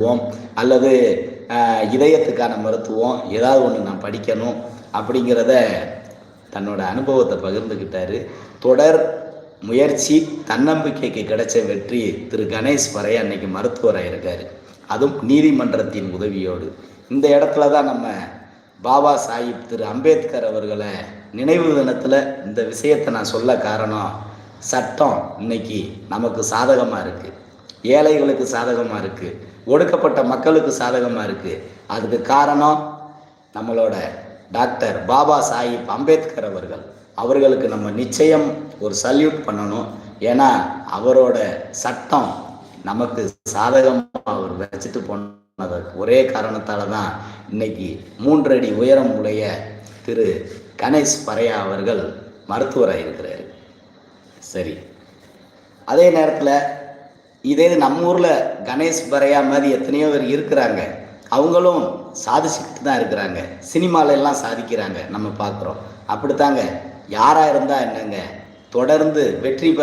மருத்துவம் அல்லது இதயத்துக்கான மருத்துவம் ஏதாவது ஒன்று நான் படிக்கணும் அப்படிங்கிறத தன்னோட அனுபவத்தை பகிர்ந்துக்கிட்டாரு தொடர் முயற்சி தன்னம்பிக்கைக்கு கிடைச்ச வெற்றி திரு. கணேஷ் வரை அன்னைக்கு மருத்துவராக இருக்கார். அதுவும் நீதிமன்றத்தின் உதவியோடு. இந்த இடத்துல தான் நம்ம பாபா சாஹிப் திரு. அம்பேத்கர் அவர்களை நினைவு தினத்தில் இந்த விஷயத்தை நான் சொல்ல காரணம் சட்டம் இன்னைக்கு நமக்கு சாதகமாக இருக்குது ஏழைகளுக்கு சாதகமாக இருக்குது ஒடுக்கப்பட்ட மக்களுக்கு சாதகமாக இருக்குது அதுக்கு காரணம் நம்மளோட டாக்டர் பாபா சாஹிப் அம்பேத்கர் அவர்கள். அவர்களுக்கு நம்ம நிச்சயம் ஒரு சல்யூட் பண்ணணும். ஏன்னா அவரோட சட்டம் நமக்கு சாதகமாக அவர் வச்சுட்டு போனதற்கு ஒரே காரணத்தால் தான் இன்னைக்கு மூன்றடி உயரம் உடைய திரு கணேஷ் பரையா அவர்கள் மருத்துவராக இருக்கிறார் சரி. அதே நேரத்தில் இதே நம்ம ஊரில் கணேஷ் பரையா மாதிரி எத்தனையோ பேர் இருக்கிறாங்க. அவங்களும் சாதிச்சுக்கிட்டு தான் இருக்கிறாங்க. சினிமாலெல்லாம் சாதிக்கிறாங்க நம்ம பார்க்குறோம் அப்படித்தாங்க? யாராக இருந்தால் என்னங்க? தொடர்ந்து வெற்றி பெற